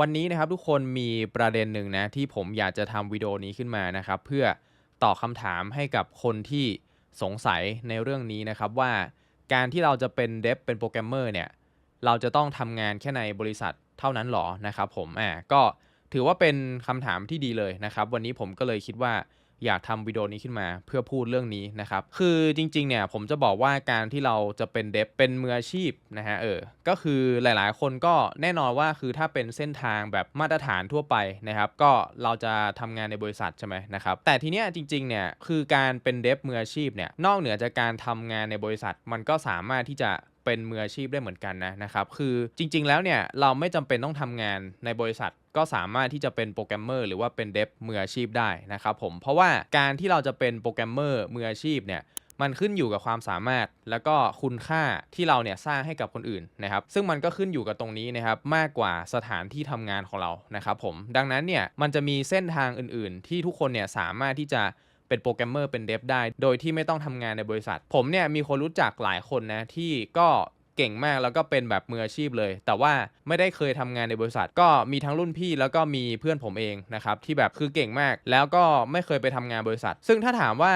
วันนี้นะครับทุกคนมีประเด็นหนึ่งนะที่ผมอยากจะทำวิดีโอนี้ขึ้นมานะครับ เพื่อตอบคำถามให้กับคนที่สงสัยในเรื่องนี้นะครับว่าการที่เราจะเป็นเดฟเป็นโปรแกรมเมอร์เนี่ยเราจะต้องทำงานแค่ในบริษัทเท่านั้นหรอนะครับผมอ่าก็ถือว่าเป็นคำถามที่ดีเลยนะครับ วันนี้ผมก็เลยคิดว่า อยากทำวิดีโอนี้ขึ้นมาเพื่อพูดเรื่องนี้นะครับ คือจริงๆเนี่ยผมจะบอกว่าการที่เราจะเป็นเดฟเป็นมืออาชีพนะฮะเออก็คือหลายๆ คนก็แน่นอนว่าคือถ้าเป็นเส้นทางแบบมาตรฐานทั่วไปนะครับ ก็เราจะทำงานในบริษัทใช่ไหมนะครับ แต่ทีเนี้ยจริงๆเนี่ยคือการเป็นเดฟมืออาชีพเนี่ยนอกเหนือจากการทำงานในบริษัทมันก็สามารถที่จะ เป็นมืออาชีพได้เหมือนกันนะนะครับคือจริง ๆ แล้วเนี่ยเราไม่จำเป็นต้องทำงานในบริษัทก็สามารถที่จะเป็นโปรแกรมเมอร์หรือว่าเป็นเดฟมืออาชีพได้นะครับผมเพราะว่าการที่เราจะเป็นโปรแกรมเมอร์มืออาชีพเนี่ยมันขึ้นอยู่กับความสามารถแล้วก็คุณค่าที่เราเนี่ยสร้างให้กับคนอื่นนะครับ ซึ่งมันก็ขึ้นอยู่กับตรงนี้นะครับมากกว่าสถานที่ทำงานของเรานะครับผมดังนั้นเนี่ยมันจะมีเส้นทางอื่นๆ ที่ทุกคนเนี่ยสามารถที่จะ เป็นโปรแกรมเมอร์เป็นเดฟได้ โดยที่ไม่ต้องทำงานในบริษัท ผมเนี่ยมีคนรู้จักหลายคนนะที่ก็เก่งมากแล้วก็เป็นแบบมืออาชีพเลย แต่ว่าไม่ได้เคยทำงานในบริษัท ก็มีทั้งรุ่นพี่แล้วก็มีเพื่อนผมเองนะครับที่แบบคือเก่งมาก แล้วก็ไม่เคยไปทำงานบริษัท ซึ่งถ้าถามว่า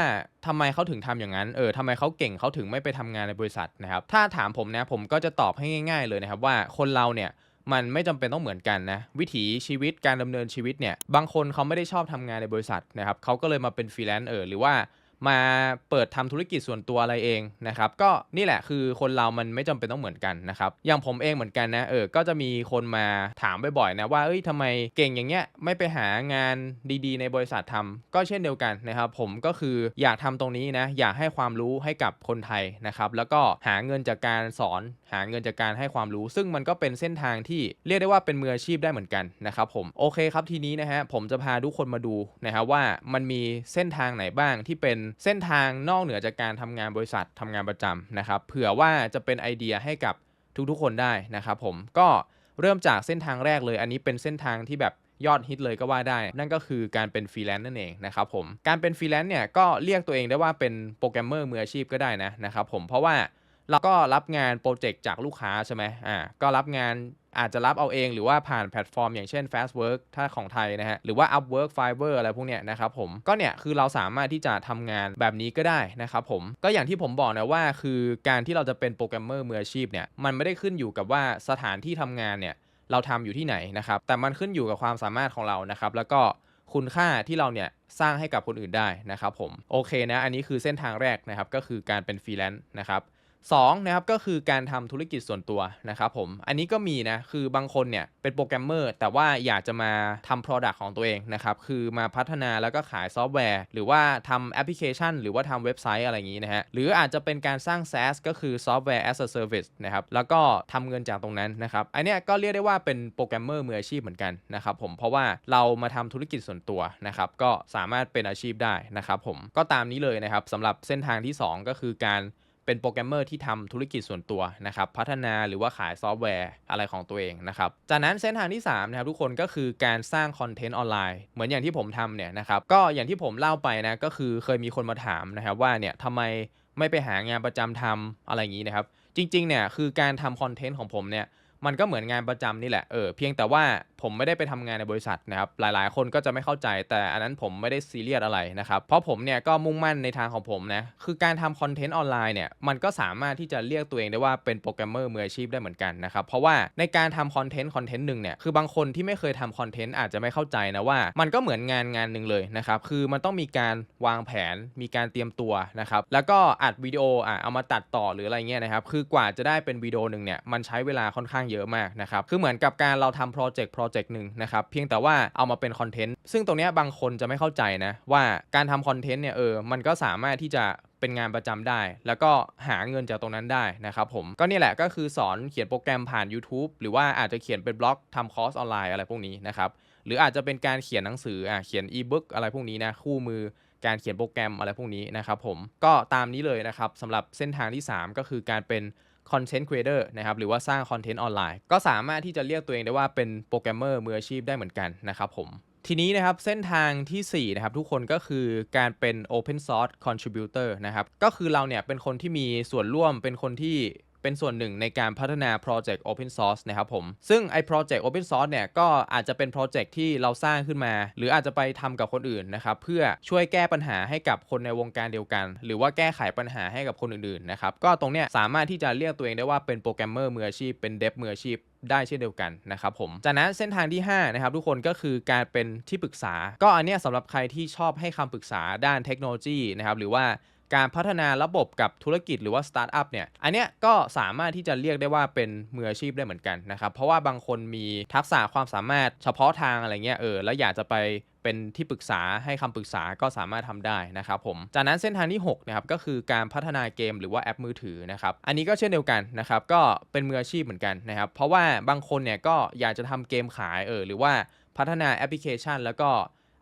ทำไมเขาถึงทำอย่างนั้นเออทำไมเขาเก่งเขาถึงไม่ไปทำงานในบริษัทนะครับถ้าถามผมนะผมก็จะตอบให้ง่าย ๆ เลยนะครับว่าคนเราเนี่ย มันไม่จำเป็นต้องเหมือนกันนะ วิถีชีวิตการดำเนินชีวิตเนี่ย บางคนเขาไม่ได้ชอบทำงานในบริษัทนะครับเขาก็เลยมาเป็นฟรีแลนซ์เออหรือว่ามาเปิดทำธุรกิจส่วนตัวอะไรเองนะครับก็นี่แหละคือคนเรามันไม่จำเป็นต้องเหมือนกันนะครับอย่างผมเองเหมือนกันนะเออก็จะมีคนมาถามบ่อยๆนะว่าเอ้ยทำไมเก่งอย่างเงี้ยไม่ไปหางานดีๆ ในบริษัททำก็เช่นเดียวกันนะครับผมก็คืออยากทำตรงนี้นะอยากให้ความรู้ให้กับคนไทยนะครับแล้วก็หาเงินจากการสอน หาเงินจากการให้ความรู้ ซึ่งมันก็เป็นเส้นทางที่เรียกได้ว่าเป็นมืออาชีพได้เหมือนกันนะครับผมโอเคครับทีนี้นะฮะผมจะพาทุกคนมาดูนะครับว่ามันมีเส้นทางไหนบ้างที่เป็นเส้นทางนอกเหนือจากการทำงานบริษัททำงานประจำนะครับเผื่อว่าจะเป็นไอเดียให้กับทุกๆคนได้นะครับผมก็เริ่มจากเส้นทางแรกเลย อันนี้เป็นเส้นทางที่แบบยอดฮิตเลยก็ว่าได้ นั่นก็คือการเป็นฟรีแลนซ์นั่นเองนะครับผม การเป็นฟรีแลนซ์เนี่ยก็เรียกตัวเองได้ว่าเป็นโปรแกรมเมอร์มืออาชีพก็ได้นะนะครับผม เพราะว่า เราก็รับงานโปรเจกต์จากลูกค้าใช่ไหมอ่าก็รับงานอาจจะรับเอาเองหรือว่าผ่านแพลตฟอร์มอย่างเช่น Fast Work ถ้าของไทยนะฮะ หรือว่า Upwork Fiverr อะไรพวกเนี้ยนะครับผม ก็เนี่ย คือเราสามารถที่จะทำงานแบบนี้ก็ได้นะครับผม ก็อย่างที่ผมบอกนะว่า คือการที่เราจะเป็นโปรแกรมเมอร์มืออาชีพเนี่ย มันไม่ได้ขึ้นอยู่กับว่าสถานที่ทำงานเนี่ย เราทำอยู่ที่ไหนนะครับ แต่มันขึ้นอยู่กับความสามารถของเรานะครับ แล้วก็คุณค่าที่เราเนี่ยสร้างให้กับคนอื่นได้นะครับผม โอเคนะ อันนี้คือเส้นทางแรกนะครับ ก็คือการเป็นฟรีแลนซ์นะครับ 2นะครับก็คือการทำธุรกิจส่วนตัวนะครับผมอันนี้ก็มีนะคือบางคนเนี่ยเป็นโปรแกรมเมอร์แต่ว่าอยากจะมาทำ Product ของตัวเองนะครับคือมาพัฒนาแล้วก็ขายซอฟต์แวร์ หรือว่าทำแอปพลิเคชัน หรือว่าทำเว็บไซต์อะไรอย่างนี้นะฮะหรืออาจจะเป็นการสร้าง SaaS ก็คือ Software as a Service นะครับแล้วก็ทำเงินจากตรงนั้นนะครับอันนี้ก็เรียกได้ว่าเป็นโปรแกรมเมอร์มืออาชีพเหมือนกันนะครับผมเพราะว่าเรามาทำธุรกิจส่วนตัวนะครับก็สามารถเป็นอาชีพได้นะครับผมก็ตามนี้เลยนะครับสำหรับเส้นทางที่ 2 ก็คือการ เป็นโปรแกรมเมอร์ที่ทำธุรกิจส่วนตัวนะครับพัฒนาหรือว่าขายซอฟต์แวร์อะไรของตัวเองนะครับจากนั้นเส้นทางที่3นะครับทุกคนก็คือการสร้างคอนเทนต์ออนไลน์เหมือนอย่างที่ผมทำเนี่ยนะครับก็อย่างที่ผมเล่าไปนะก็คือเคยมีคนมาถามนะครับว่าเนี่ยทำไมไม่ไปหางานประจำทำอะไรอย่างนี้นะครับจริงๆเนี่ยคือการทำคอนเทนต์ของผมเนี่ยมันก็เหมือนงานประจำนี่แหละเออเพียงแต่ว่า ผมไม่ได้ไปทำงานในบริษัทนะครับหลายๆ คนก็จะไม่เข้าใจ แต่อันนั้นผมไม่ได้ซีเรียสอะไรนะครับเพราะผมเนี่ยก็มุ่งมั่นในทางของผมนะคือการทำคอนเทนต์ออนไลน์เนี่ยมันก็สามารถที่จะเรียกตัวเองได้ว่าเป็นโปรแกรมเมอร์มืออาชีพได้เหมือนกันนะครับเพราะว่าในการทำคอนเทนต์คอนเทนต์หนึ่งเนี่ยคือบางคนที่ไม่เคยทำคอนเทนต์อาจจะไม่เข้าใจนะว่า มันก็เหมือนงานงานหนึ่งเลยนะครับคือมันต้องมีการวางแผนมีการเตรียมตัวนะครับแล้วก็อัดวิดีโออะเอามาตัดต่อหรืออะไรเงี้ยนะครับคือกว่าจะได้เป็นวิดีโอหนึ่งเนี่ยมันใช้เวลาค่อนข้างเยอะมากนะครับคือเหมือนกับการเราทำโปรเจกต์โปรเจกต์หนึ่งนะครับเพียงแต่ว่าเอามาเป็นคอนเทนต์ซึ่งตรงนี้บางคนจะไม่เข้าใจนะว่าการทำคอนเทนต์เนี่ยเออมันก็สามารถที่จะเป็นงานประจำได้ แล้วก็หาเงินจากตรงนั้นได้นะครับผมก็นี่แหละก็คือสอนเขียนโปรแกรมผ่าน YouTube หรือว่าอาจจะเขียนเป็นบล็อกทำคอร์สออนไลน์อะไรพวกนี้นะครับหรืออาจจะเป็นการเขียนหนังสืออะเขียนอีบุ๊กอะไรพวกนี้นะคู่มือการเขียนโปรแกรมอะไรพวกนี้นะครับผมก็ตามนี้เลยนะครับสำหรับเส้นทางที่ 3 ก็คือการเป็น คอนเทนต์ครีเอเตอร์นะครับหรือว่าสร้างคอนเทนต์ออนไลน์ ก็สามารถที่จะเรียกตัวเองได้ว่าเป็นโปรแกรมเมอร์มืออาชีพได้เหมือนกันนะครับผมทีนี้นะครับเส้นทางที่4นะครับทุกคนก็คือการเป็น Open Source Contributor นะครับก็คือเราเนี่ยเป็นคนที่มีส่วนร่วมเป็นคนที่ เป็นส่วนหนึ่งในการพัฒนาโปรเจกต์ Open Source นะครับผม ซึ่งไอ้โปรเจกต์ Open Source เนี่ยก็อาจจะเป็นโปรเจกต์ที่เราสร้างขึ้นมา หรืออาจจะไปทำกับคนอื่นนะครับเพื่อช่วยแก้ปัญหาให้กับคนในวงการเดียวกัน หรือว่าแก้ไขปัญหาให้กับคนอื่นๆนะครับก็ตรงเนี้ยสามารถที่จะเรียกตัวเองได้ว่าเป็นโปรแกรมเมอร์มืออาชีพเป็นเดฟมืออาชีพได้เช่นเดียวกันนะครับผม จากนั้นเส้นทางที่5นะครับทุกคนก็คือการเป็นที่ปรึกษา ก็อันเนี้ยสำหรับใครที่ชอบให้คำปรึกษาด้านเทคโนโลยีนะครับหรือว่า การพัฒนาระบบกับธุรกิจหรือว่าสตาร์ทอัพเนี่ย อันเนี้ยก็สามารถที่จะเรียกได้ว่าเป็นมืออาชีพได้เหมือนกันนะครับ เพราะว่าบางคนมีทักษะความสามารถเฉพาะทางอะไรเงี้ยเออแล้วอยากจะไปเป็นที่ปรึกษาให้คำปรึกษาก็สามารถทำได้นะครับผม จากนั้นเส้นทางที่6นะครับก็คือการพัฒนาเกมหรือว่าแอปมือถือนะครับ อันนี้ก็เช่นเดียวกันนะครับก็เป็นมืออาชีพเหมือนกันนะครับ เพราะว่าบางคนเนี่ยก็อยากจะทำเกมขายเออหรือว่าพัฒนาแอปพลิเคชัน แล้วก็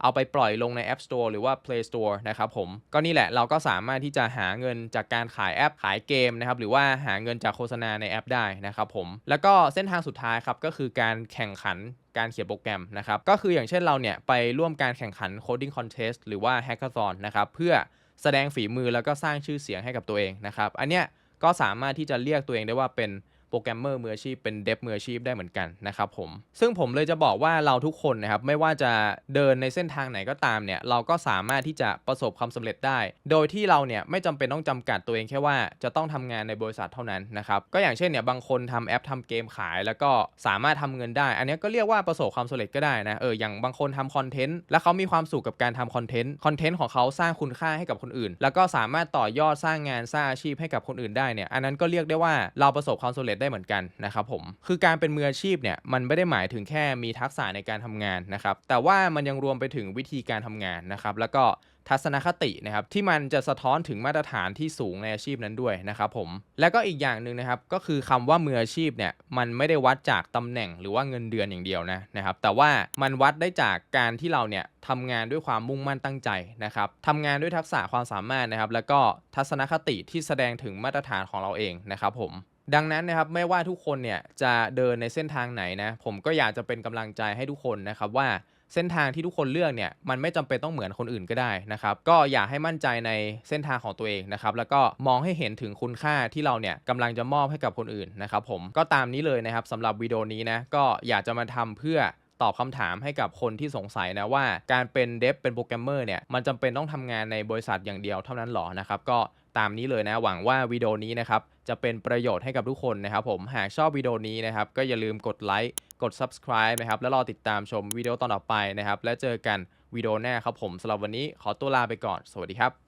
เอาไปปล่อยลงใน App Store หรือว่า Play Store นะครับผมก็นี่แหละเราก็สามารถที่จะหาเงินจากการขายแอปขายเกมนะครับหรือว่าหาเงินจากโฆษณาในแอปได้นะครับผมแล้วก็เส้นทางสุดท้ายครับก็คือการแข่งขันการเขียนโปรแกรมนะครับก็คืออย่างเช่นเราเนี่ยไปร่วมการแข่งขัน Coding Contest หรือว่า Hackathon นะครับเพื่อแสดงฝีมือแล้วก็สร้างชื่อเสียงให้กับตัวเองนะครับอันเนี้ยก็สามารถที่จะเรียกตัวเองได้ว่าเป็น โปรแกรมเมอร์มืออาชีพเป็นเดฟมืออาชีพได้เหมือนกันนะครับผม ซึ่งผมเลยจะบอกว่าเราทุกคนนะครับไม่ว่าจะเดินในเส้นทางไหนก็ตามเนี่ยเราก็สามารถที่จะประสบความสำเร็จได้ โดยที่เราเนี่ยไม่จำเป็นต้องจำกัดตัวเองแค่ว่าจะต้องทำงานในบริษัทเท่านั้นนะครับก็อย่างเช่นเนี่ยบางคนทำแอปทำเกมขาย แล้วก็สามารถทำเงินได้ อันนี้ก็เรียกว่าประสบความสำเร็จก็ได้นะเอออย่างบางคนทำคอนเทนต์แล้วเขามีความสุขกับการทำคอนเทนต์คอนเทนต์ของเขาสร้างคุณค่าให้กับคนอื่น แล้วก็สามารถต่อยอดสร้างงานสร้างอาชีพให้กับคนอื่นได้เนี่ยอันนั้นก็เรียกได้ว่าเราประสบความสำเร็จได้เหมือนกันนะครับผมคือการเป็นมืออาชีพเนี่ยมันไม่ได้หมายถึงแค่มีทักษะในการทำงานนะครับแต่ว่ามันยังรวมไปถึงวิธีการทำงานนะครับแล้วก็ทัศนคตินะครับที่มันจะสะท้อนถึงมาตรฐานที่สูงในอาชีพนั้นด้วยนะครับผมแล้วก็อีกอย่างหนึ่งนะครับก็คือคำว่ามืออาชีพเนี่ยมันไม่ได้วัดจากตำแหน่งหรือว่าเงินเดือนอย่างเดียวนะนะครับแต่ว่ามันวัดได้จากการที่เราเนี่ยทำงานด้วยความมุ่งมั่นตั้งใจนะครับทำงานด้วยทักษะความสามารถนะครับแล้วก็ทัศนคติที่แสดงถึงมาตรฐานของเราเองนะครับผม ดังนั้นนะครับไม่ว่าทุกคนเนี่ยจะเดินในเส้นทางไหนนะผมก็อยากจะเป็นกำลังใจให้ทุกคนนะครับว่าเส้นทางที่ทุกคนเลือกเนี่ยมันไม่จำเป็นต้องเหมือนคนอื่นก็ได้นะครับก็อยากให้มั่นใจในเส้นทางของตัวเองนะครับแล้วก็มองให้เห็นถึงคุณค่าที่เราเนี่ยกำลังจะมอบให้กับคนอื่นนะครับผมก็ตามนี้เลยนะครับสำหรับวิดีโอนี้นะก็อยากจะมาทำเพื่อตอบคำถามให้กับคนที่สงสัยนะว่าการเป็นเดฟเป็นโปรแกรมเมอร์เนี่ยมันจำเป็นต้องทำงานในบริษัทอย่างเดียวเท่านั้นหรอนะครับก็ ตามนี้เลยนะ หวังว่าวิดีโอนี้นะครับจะเป็นประโยชน์ให้กับทุกคนนะครับผมหากชอบวิดีโอนี้นะครับก็อย่าลืมกดไลค์กด subscribe นะครับแล้วรอติดตามชมวิดีโอตอนต่อไปนะครับและเจอกันวิดีโอหน้าครับผมสำหรับวันนี้ขอตัวลาไปก่อน สวัสดีครับ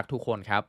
รักทุกคนครับ